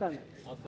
好 사.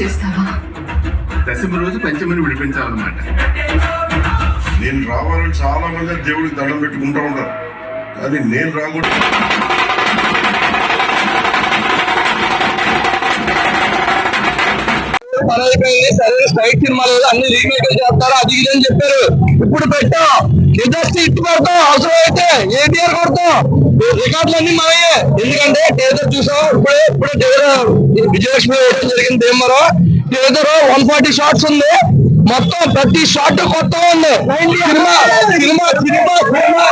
చేస్తావా? దశమి రోజు పంచమిని విడిపించాలన్నమాట. నేను రావాలని చాలా మంది దేవుడికి దండం పెట్టుకుంటా ఉంటారు కానీ నేను రాకూడదు. పని అయిపోయింది సరే స్ట్రైట్ సినిమాలు అన్ని రీమేక్ చేస్తారు. అది ఇది అని చెప్పారు. ఇప్పుడు పెట్టాం. ఇండస్ట్రీ ఇట్టు కొడతాం. అవసరం అయితే ఏటీఆర్ కొడతాం? రికార్డులు అన్ని మనయే ఎందుకంటే టేజర్ చూసాం ఇప్పుడే ఇప్పుడే టేజర్ విజయలక్ష్మి వేయడం జరిగింది ఏమరో టేజర్ వన్ ఫార్టీ షార్ట్స్ ఉంది మొత్తం ప్రతి షాట్ కొత్త ఉంది cinema cinema cinema cinema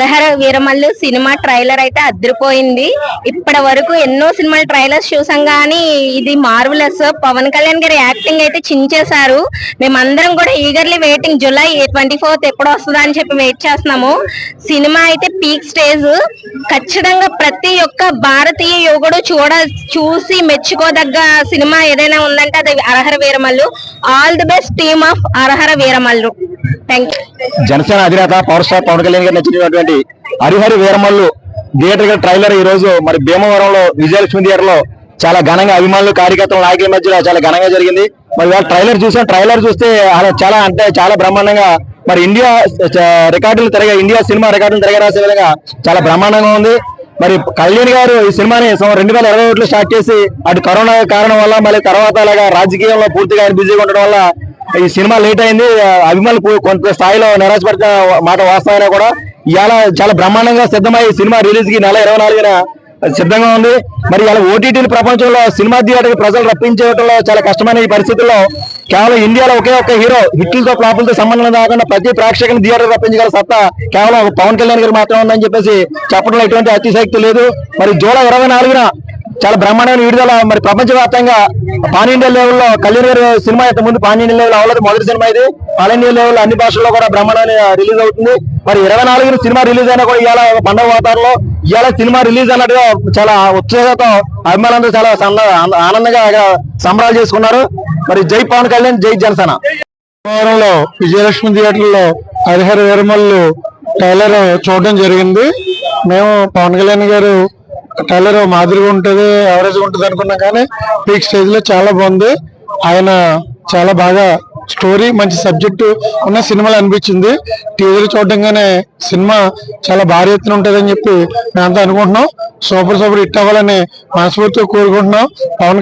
Harihara Veeramallu cinema trailer అయితే అదిరిపోయింది ఇప్పటి వరకు ఎన్నో సినిమాల ట్రైలర్స్ చూసాం కానీ ఇది మార్వలస్. పవన్ కళ్యాణ్ గారి యాక్టింగ్ అయితే చించేశారు. మేమందరం కూడా eagerly waiting. July twenty fourth ఎప్పుడు వస్తుందా అని చెప్పి వెయిట్ చేస్తున్నాము. సినిమా అయితే పీక్ స్టేజ్. ఖచ్చితంగా ప్రతి ఒక్క భారతీయ యువకుడు చూడ చూసి మెచ్చుకోదగ్గ సినిమా ఏదైనా ఉందంటే అది Harihara Veeramallu. All the best team of Harihara Veeramallu. Thank you Janasena అధినేత పవర్ స్టార్ పవన్ కళ్యాణ్ గారు నచ్చినటువంటి హరిహరి వీరమల్లు థియేటర్గా ట్రైలర్ ఈ రోజు మరి భీమవరంలో విజయలక్ష్మి థియేటర్లో చాలా ఘనంగా అభిమానులు కార్యకర్తల నాయకుల మధ్యలో చాలా ఘనంగా జరిగింది. మరి వాళ్ళ ట్రైలర్ చూసాం. ట్రైలర్ చూస్తే అలా చాలా అంటే చాలా బ్రహ్మాండంగా మరి ఇండియా రికార్డులు తిరగ ఇండియా సినిమా రికార్డులు తిరగరాసే విధంగా చాలా బ్రహ్మాండంగా ఉంది. మరి కళ్యాణ్ గారు ఈ సినిమాని రెండు వేల ఇరవై ఒకటిలో స్టార్ట్ చేసి అటు కరోనా కారణం వల్ల మళ్ళీ తర్వాత అలాగా రాజకీయంలో పూర్తిగా ఆయన బిజీగా ఉండడం వల్ల ఈ సినిమా లేట్ అయింది. అభిమానులు కొంత స్థాయిలో నిరాశపడిన మాట వాస్తవైనా కూడా. ఇవాళ చాలా బ్రహ్మాండంగా సిద్ధమై సినిమా రిలీజ్కి నెల ఇరవై నాలుగున సిద్ధంగా ఉంది. మరి ఇలా ఓటీటీ ప్రపంచంలో సినిమా థియేటర్ ప్రజలు రప్పించేయడంలో చాలా కష్టమైన ఈ పరిస్థితుల్లో కేవలం ఇండియాలో ఒకే ఒక్క హీరో హిట్లతో ఫ్లాపులతో సంబంధం కాకుండా ప్రతి ప్రేక్షకుని థియేటర్ రప్పించగల సత్తా కేవలం పవన్ కళ్యాణ్ గారు మాత్రమే ఉందని చెప్పేసి చెప్పడంలో ఎటువంటి అతిశక్తి లేదు. మరి జూలై ఇరవై నాలుగున చాలా బ్రహ్మాండమైన విడుదల. మరి ప్రపంచవ్యాప్తంగా పాన్ ఇండియా లెవెల్లో కళ్యాణ్ సినిమా ఇంత ముందు పాన్ ఇండియా లెవెల్ అవ్వలేదు. మొదటి సినిమా ఇది. పాన్ ఇండియా లెవెల్ అన్ని భాషల్లో కూడా బ్రహ్మాండమైన రిలీజ్ అవుతుంది. మరి ఇరవై నాలుగున సినిమా రిలీజ్ అయినా కూడా ఇవాళ పండగ వాతావరణంలో ఇవాళ సినిమా రిలీజ్ అన్నట్టుగా చాలా ఉత్సాహంతో అభిమానులందరూ చాలా సన్న- ఆనందంగా సంబరాలు చేసుకున్నారు. మరి జై పవన్ కళ్యాణ్ జై జనసేన. భీమవరంలో విజయలక్ష్మి థియేటర్లో హరిహర వీరమల్లు టైలర్ చూడడం జరిగింది. మేము పవన్ కళ్యాణ్ గారు టైలర్ మాదిరిగా ఉంటుంది ఎవరేజ్ ఉంటుంది అనుకున్నా కానీ పీక్ స్టేజ్లో చాలా బాగుంది. ఆయన చాలా బాగా స్టోరీ మంచి సబ్జెక్టు ఉన్న సినిమాలు అనిపించింది. టీవీలో చూడడంగానే సినిమా చాలా భారీ ఎత్తున ఉంటుందని చెప్పి మేమంతా అనుకుంటున్నాం. సూపర్ సూపర్ హిట్ అవ్వాలని మనస్ఫూర్తిగా కోరుకుంటున్నాం. పవన్